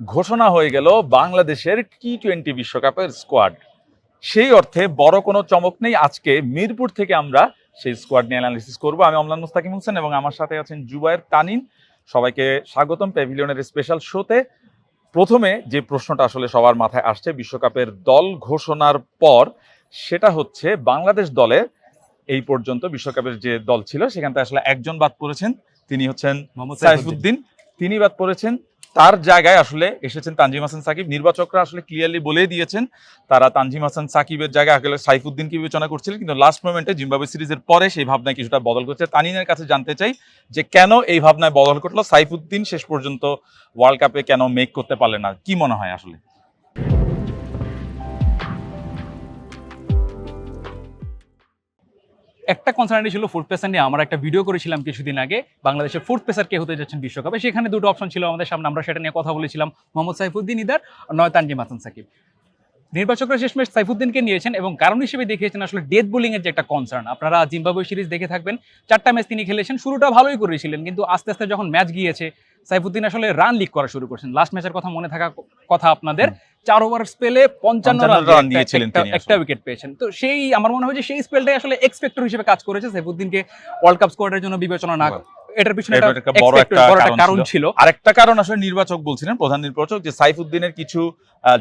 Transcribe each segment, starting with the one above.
ঘোষণা হয়ে গেল বাংলাদেশের টি টোয়েন্টি বিশ্বকাপের স্কোয়াড সেই অর্থে বড় কোনো চমক নেই। আজকে মিরপুর থেকে আমরা সেই স্কোয়াড নিয়ে অ্যানালিসিস করব। আমি অমলান মুস্তাকিম হোসেন এবং আমার সাথে আছেন জুবায়ের তানিন। সবাইকে স্বাগতম প্যাভিলিয়নের স্পেশাল শোতে প্রথমে যে প্রশ্নটা আসলে সবার মাথায় আসছে বিশ্বকাপের দল ঘোষণার পর সেটা হচ্ছে বাংলাদেশ দলের এই পর্যন্ত বিশ্বকাপের যে দল ছিল সেখান থেকে আসলে একজন বাদ পড়েছেন। তিনি হচ্ছেন মোহাম্মদ সাইফুদ্দিন। তিনি বাদ পড়েছেন। তার জায়গায় আসলে এসেছেন তানজিম হাসান সাকিব। নির্বাচকরা আসলে ক্লিয়ারলি বলেই দিয়েছেন, তারা তানজিম হাসান সাকিবের জায়গায় আসলে সাইফুদ্দিনকে বিবেচনা করছিলেন কিন্তু লাস্ট মোমেন্টে জিম্বাবে সিরিজের পরে সেই ভাবনায় কিছুটা বদল করছে। তানিনের কাছে জানতে চাই যে কেন এই ভাবনায় বদল করল? সাইফুদ্দিন শেষ পর্যন্ত ওয়ার্ল্ড কাপে কেন মেক করতে পারলেন না? কি মনে হয় আসলে? একটা কনসার্নটি ছিল ফুড পেসার নিয়ে। আমরা একটা ভিডিও করেছিলাম কিছুদিন আগে, বাংলাদেশের ফুড পেসার কে হতে যাচ্ছেন বিশ্বকাপে। সেখানে দুটো অপশন ছিল আমাদের সামনে, আমরা সেটা নিয়ে কথা বলেছিলাম। মোহাম্মদ সাইফুদ্দিন ইদার নয় তানজিম হাসান সাকিব। নির্বাচকরা শেষমেশ সাইফুদ্দিনকে নিয়েছেন এবং কারণ হিসেবে দেখিয়েছেন আসলে ডেথ বোলিং এর যে একটা কনসার্ন আপনারা জিম্বাবুয়ে সিরিজ দেখে থাকবেন, চারটা ম্যাচ তিনি খেলেছেন, শুরুটা ভালোই করেছিলেন, কিন্তু আস্তে আস্তে যখন ম্যাচ গিয়েছে সাইফুদ্দিন আসলে রান লিক করা শুরু করেছেন। লাস্ট ম্যাচের কথা মনে থাকা কথা আপনাদের। চার ওভার স্পেলে পঞ্চান্ন রান দিয়েছিলেন নিয়েছিলেন একটা উইকেট পেয়েছেন। তো সেই আমার মনে হয় যে সেই স্পেলটাই আসলে এক্সপেক্টর হিসেবে কাজ করেছে। সাইফুদ্দিনকে ওয়ার্ল্ড কাপ স্কোয়াডের জন্য বিবেচনা না এটার পিছনে একটা বড় একটা কারণ ছিল। আরেকটা কারণ আসলে নির্বাচক বলছিলেন প্রধান নির্বাচক যে সাইফুদ্দিনের কিছু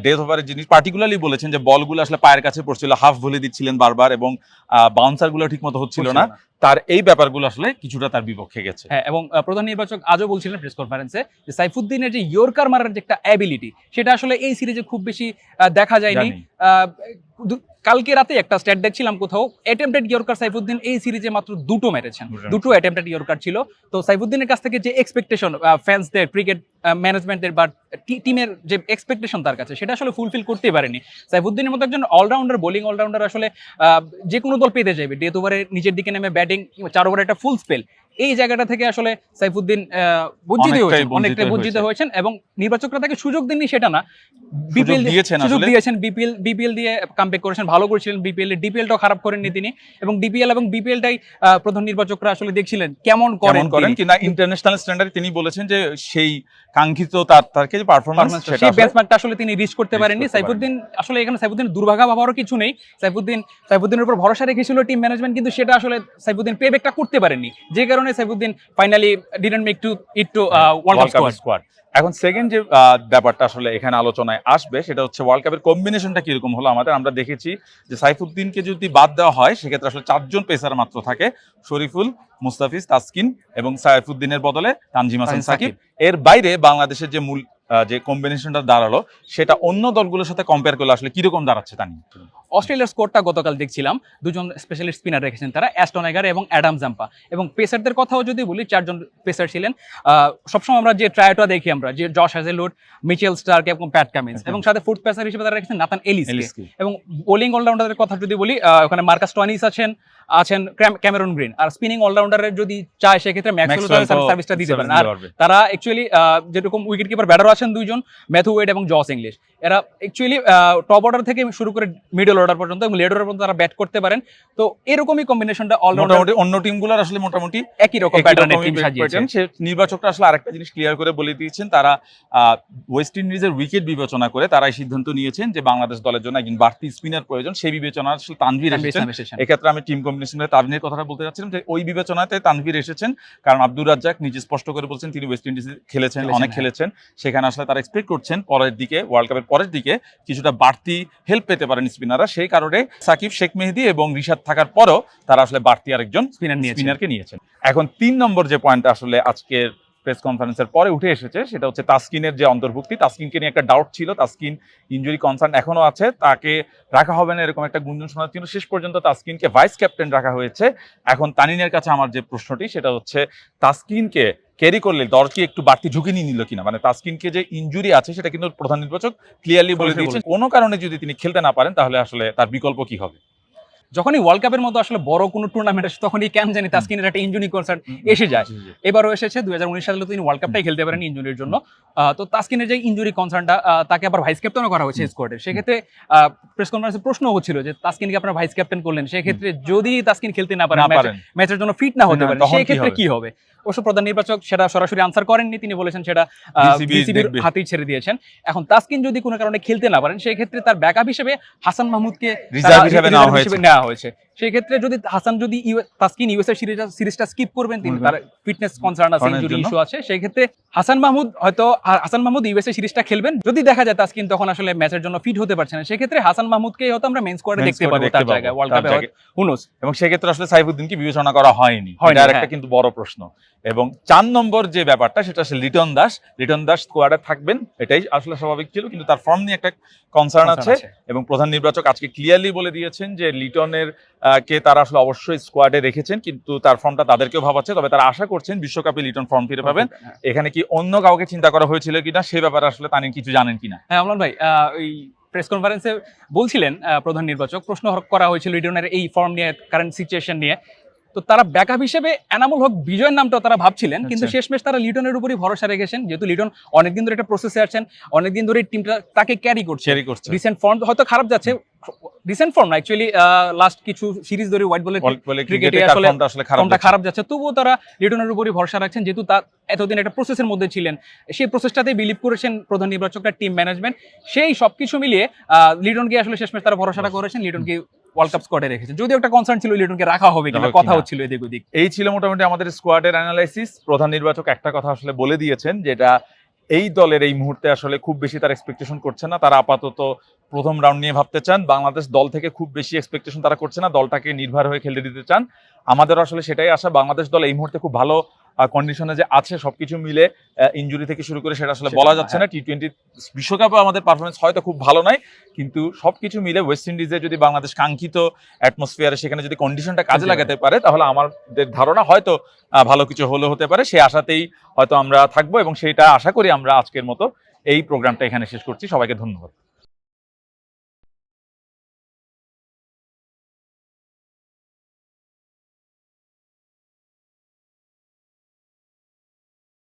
ডেথ ওভারের জিনিস পার্টিকুলারলি বলেছেন যে বলগুলো আসলে পায়ের কাছে পড়ছিল হাফ ভুলে দিচ্ছিলেন বারবার এবং বাউন্সারগুলো ঠিক মতো হচ্ছিল না। তার এই ব্যাপারগুলো আসলে কিছুটা তার বিপক্ষে গেছে। হ্যাঁ এবং প্রধান নির্বাচক আজও বলছিলেন প্রেস কনফারেন্সে যে সাইফুদ্দিনের যে ইয়র্কার মারার যে একটা অ্যাবিলিটি সেটা আসলে এই সিরিজে খুব বেশি দেখা যায়নি। কালকে রাতে একটা স্ট্যাট দেখছিলাম কোথাও অ্যাটেম্পটেড ইয়র্কার সাইফুদ্দিন এই সিরিজে মাত্র দুটো মেরেছেন। দুটো। অ্যাটেম্পটেড ইয়র্কার ছিল। তো সাইফুদ্দিনের কাছ থেকে যে এক্সপেকটেশন ফ্যান্সদের ক্রিকেট ম্যানেজমেন্টের বা টিমের যে এক্সপেকটেশন তার কাছে সেটা আসলে ফুলফিল করতে পারেনি। সাইফুদ্দিনের মতো একজন অলরাউন্ডার বোলিং অলরাউন্ডার আসলে যে কোনো দল পেতে যাবে ডেথ ওভারে নিজের দিকে নেমে ব্যাটিং চার ওভারে একটা ফুল স্পেল এই জায়গাটা থেকে আসলে সাইফুদ্দিন বঞ্চিত হয়েছেন অনেকটাই বঞ্চিত হয়েছেন এবং নির্বাচকরা তাকে সুযোগ দেননি সেটা না। বিপিএল দিয়েছেন সুযোগ দিয়েছেন বিপিএল বিপিএল দিয়ে কামব্যাক করেছেন ভালো করেছিলেন বিপিএল এর ডিপিএলটাও খারাপ করেননি তিনি। এবং ডিপিএল এবং বিপিএলটাই প্রধান নির্বাচকরা আসলে দেখছিলেন কেমন করেন করেন। কিনা ইন্টারন্যাশনাল স্ট্যান্ডার্ডে তিনি বলেছেন যে সেই কাঙ্ক্ষিত তার তারকে যে সেটা সেই আসলে- বেঞ্চমার্কটা আসলে তিনি রিচ করতে পারেননি। সাইফুদ্দিন আসলে এখানে সাইফুদ্দিন দুর্ভাগা ভাবারও কিছু নেই। সাইফুদ্দিন সাইফুদ্দিনের উপর ভরসা রেখেছিল টিম ম্যানেজমেন্ট কিন্তু সেটা আসলে সাইফুদ্দিন পে ব্যাকটা করতে পারেননি। যে কারণে Saifuddin finally didn't make to it to world cup squad এখন সেকেন্ড যে ব্যাপারটা আসলে এখানে আলোচনায় আসবে সেটা হচ্ছে ওয়ার্ল্ড কাপের কম্বিনেশনটা কীরকম হলো? আমাদের আমরা দেখেছি যে সাইফুদ্দিনকে যদি বাদ দেওয়া হয় সেক্ষেত্রে আসলে চারজন পেসার মাত্র থাকে। শরীফুল মুস্তাফিজ তাসকিন এবং সাইফুদ্দিনের বদলে তানজিম হাসান সাকিব। এর বাইরে বাংলাদেশের যে মূল আহ, যে কম্বিনেশনটা দাঁড়াল সেটা অন্য দলগুলোর সাথে কম্পেয়ার করলে আসলে কীরকম দাঁড়াচ্ছে তা নিয়ে অস্ট্রেলিয়ার স্কোরটা গতকাল দেখছিলাম। দুজন স্পেশালিস্ট স্পিনার রেখেছেন তারা অ্যাস্টন এগার এবং অ্যাডাম জাম্পা। এবং পেসারদের কথাও যদি বলি চারজন পেসার ছিলেন। সবসময় আমরা যে ট্রায়োটা দেখি আমরা যে জশ হ্যাজেলউড মিচেল স্টার্ক এবং প্যাট কামিন্স। এবং সাথে ফুড পেসার হিসেবে তারা রেখেছেন নাথান এলিস। এবং বোলিং অলরাউন্ডারের কথা যদি বলি ওখানে মার্কাস টনিস আছেন আছেন ক্যাম- ক্যামেরন গ্রিন। আর স্পিনিং অলরাউন্ডারের যদি চায় সেক্ষেত্রে ম্যাক্সওয়েল সার্ভিসটা দিতে পারেন। আর তারা অ্যাকচুয়ালি যেরকম উইকেট কিপার ব্যাটার আছেন দুইজন ম্যাথু ওয়েড এবং জস ইংলিশ। এরা অ্যাকচুয়ালি টপ অর্ডার থেকে শুরু করে মিডল অর্ডার পর্যন্ত এবং লেট অর্ডার পর্যন্ত তারা ব্যাট করতে পারেন। তো এরকমই কম্বিনেশনটা অলরাউন্ডার মোটামুটি অন্য টিমগুলোর আসলে মোটামুটি একই রকম প্যাটার্নের টিম সাজিয়েছেন সে নির্বাচকরা আসলে আরেকটা জিনিস ক্লিয়ার করে বলে দিয়েছেন। তারা ওয়েস্ট ইন্ডিজের উইকেট বিবেচনা করে তারা এই সিদ্ধান্ত নিয়েছেন যে বাংলাদেশ দলের জন্য একজন বাড়তি স্পিনার প্রয়োজন। সেই বিবেচনা আসলে তানভীর এসেছেন। এক্ষেত্রে আমি টিম কম্বিনেশনের তানভীরের কথাটা বলতে চাচ্ছিলাম যে ওই বিবেচনাতে তানভীর এসেছেন। কারণ আব্দুর রাজ্জাক নিজে স্পষ্ট করে বলছেন তিনি ওয়েস্ট ইন্ডিজে খেলেছেন খেলেছেন, অনেক হ্যাঁ। খেলেছেন। সেখানে আসলে তারা এক্সপেক্ট করছেন পরের দিকে ওয়ার্ল্ড কাপের পরের দিকে কিছুটা বাড়তি হেল্প পেতে পারেন স্পিনাররা সেই কারণে সাকিব শেখ মেহেদি এবং রিশাদ থাকার পরও তারা আসলে বাড়তি আরেকজন স্পিনার নিয়ে স্পিনারকে নিয়েছেন। এখন তিন নম্বর যে পয়েন্টটা আসলে আজকের প্রেস কনফারেন্সের পরে উঠে এসেছে সেটা হচ্ছে তাসকিনের যে অন্তর্ভুক্তি। তাসকিনকে নিয়ে একটা ডাউট ছিল তাসকিন ইনজুরি কনসার্ন এখনও আছে তাকে রাখা হবে না এরকম একটা গুঞ্জন শোনা কিন্তু শেষ পর্যন্ত তাসকিনকে ভাইস ক্যাপ্টেন রাখা হয়েছে। এখন তানিনের কাছে আমার যে প্রশ্নটি সেটা হচ্ছে তাসকিনকে ক্যারি করলে দল কি একটু বাড়তি ঝুঁকি নিয়ে নিল কিনা? মানে তাসকিনকে যে ইঞ্জুরি আছে সেটা কিন্তু প্রধান নির্বাচক ক্লিয়ারলি বলে দিয়েছেন। কোনো কারণে যদি তিনি খেলতে না পারেন তাহলে আসলে তার বিকল্প কি হবে? যখনই ওয়ার্ল্ড কাপের মতো আসলে বড় কোনো টুর্নামেন্ট আসে তখনই কেন জানি তাস্কিনের একটা ইঞ্জুরি কনসার্ন এসে যায়। এবারও এসেছে দুই হাজার উনিশ সালে তিনি ওয়ার্ল্ড কাপটাই খেলতে পারেন ইঞ্জুরির জন্য। তো তাস্কিনের যে ইঞ্জুরি কনসার্নটা তাকে আবার ভাইস ক্যাপ্টেনও করা হয়েছে স্কোয়াডে সেক্ষেত্রে প্রেস কনফারেন্সে প্রশ্ন হচ্ছিল যে তাস্কিনকে আপনারা ভাইস ক্যাপ্টেন করলেন। সেক্ষেত্রে যদি তাস্কিন খেলতে না পারেন ম্যাচের জন্য ফিট না হতে তখন সেই কি হবে? অবশ্য প্রধান নির্বাচক সেটা সরাসরি আনসার করেননি। তিনি বলেছেন সেটা বিসিবির হাতেই ছেড়ে দিয়েছেন। এখন তাসকিন যদি কোনো কারণে খেলতে না পারেন সেক্ষেত্রে তার ব্যাকআপ হিসেবে হাসান মাহমুদকে তারা হিসেবে নেওয়া হিসেবে হয়েছে। সেই ক্ষেত্রে যদি হাসান যদি তাসকিন ইউএসএ সিরিজ সিরিজটা স্কিপ করবেন তিনি তার ফিটনেস কনসার্ন আছে ইনজুরি ইস্যু আছে সেই ক্ষেত্রে হাসান মাহমুদ হয়তো হা- হাসান মাহমুদ ইউএসএ সিরিজটা খেলবেন। যদি দেখা যায় তাসকিন তখন আসলে ম্যাচের জন্য ফিট হতে পারছে না সেই ক্ষেত্রে হাসান মাহমুদকে হয়তো আমরা মেন স্কোয়াডে দেখতে পাবো তার জায়গায় ওয়ার্ল্ড কাপে। হুনোস এবং সেক্ষেত্রে আসলে সাইফুদ্দিনকে বিবেচনা করা হয়নি। এটা আর একটা হ্যাঁ। কিন্তু বড় প্রশ্ন। এবং চার নম্বর যে ব্যাপারটা সেটা আসলে লিটন দাস। লিটন দাস স্কোয়াডে থাকবেন এটাই আসলে স্বাভাবিক ছিল কিন্তু তার ফর্ম নিয়ে একটা কনসার্ন আছে। এবং প্রধান নির্বাচক আজকে ক্লিয়ারলি বলে দিয়েছেন যে লিটনের কে তারা আসলে অবশ্যই স্কোয়াডে রেখেছেন কিন্তু তার ফর্মটা তাদেরকেও ভাবাচ্ছে তবে তারা আশা করছেন বিশ্বকাপে লিটন ফর্ম ফিরে পাবেন। এখানে কি অন্য কাউকে চিন্তা করা হয়েছিল কিনা সে ব্যাপারে আসলে তানি কিছু জানেন কিনা? হ্যাঁ আমলান ভাই আহ, ওই প্রেস কনফারেন্সে বলছিলেন আহ, প্রধান নির্বাচক প্রশ্ন করা হয়েছিল লিটনের এই ফর্ম নিয়ে কারেন্ট সিচুয়েশন নিয়ে। তো তারা ব্যাকআপ হিসেবে এনামুল হক বিজয়ের নামটাও তারা ভাবছিলেন কিন্তু আচ্ছা। শেষমেশ তারা লিটনের উপরই ভরসা রেখেছেন। যেহেতু লিটন অনেকদিন ধরে একটা প্রসেসে আছেন অনেকদিন ধরে টিমটা তাকে ক্যারি করছে। করছে। রিসেন্ট ফর্ম হয়তো খারাপ যাচ্ছে। রিসেন্ট ফর্ম না অ্যাকচুয়ালি লাস্ট কিছু সিরিজ ধরে হোয়াইট বলে ক্রিকেটে আসলে ফর্মটা খারাপ যাচ্ছে। তবুও তারা লিটনের উপরই ভরসা রাখছেন যেহেতু তার এতদিন একটা প্রসেসের মধ্যে ছিলেন। সেই প্রসেসটাতে বিলিভ করেছেন প্রধান নির্বাচকরা টিম ম্যানেজমেন্ট সেই সবকিছু মিলিয়ে আহ, লিটনকে আসলে শেষমেশ তারা ভরসাটা করেছেন। লিটনকে ওয়ার্ল্ড কাপ স্কোয়াডে রেখেছেন যদিও একটা কনসার্ন ছিল লিটনকে রাখা হবে কিনা কথা হচ্ছিল এদিক ওদিক। এই ছিল মোটামুটি আমাদের স্কোয়াডের অ্যানালাইসিস প্রধান নির্বাচক একটা কথা আসলে বলে দিয়েছেন যেটা এই দলের এই মুহূর্তে আসলে খুব বেশি তার এক্সপেকটেশন করছে না। তারা আপাতত প্রথম রাউন্ড নিয়ে ভাবতে চান। বাংলাদেশ দল থেকে খুব বেশি এক্সপেকটেশন তারা করছে না। দলটাকে নির্ভর হয়ে খেলতে দিতে চান। আমাদের আসলে সেটাই আশা। বাংলাদেশ দল এই মুহূর্তে খুব ভালো কন্ডিশনে যে আছে সবকিছু মিলে ইনজুরি থেকে শুরু করে সেটা আসলে সেটা বলা যাচ্ছে না। টি টোয়েন্টি বিশ্বকাপে আমাদের পারফরমেন্স হয়তো খুব ভালো নয় কিন্তু সবকিছু মিলে ওয়েস্ট ইন্ডিজে যদি বাংলাদেশ কাঙ্ক্ষিত অ্যাটমসফিয়ারে সেখানে যদি কন্ডিশনটা কাজে লাগাতে পারে তাহলে আমাদের ধারণা হয়তো ভালো কিছু হলে হতে পারে। সেই আশাতেই হয়তো আমরা থাকব এবং সেইটা আশা করি আমরা আজকের মতো এই প্রোগ্রামটা এখানে শেষ করছি। সবাইকে ধন্যবাদ।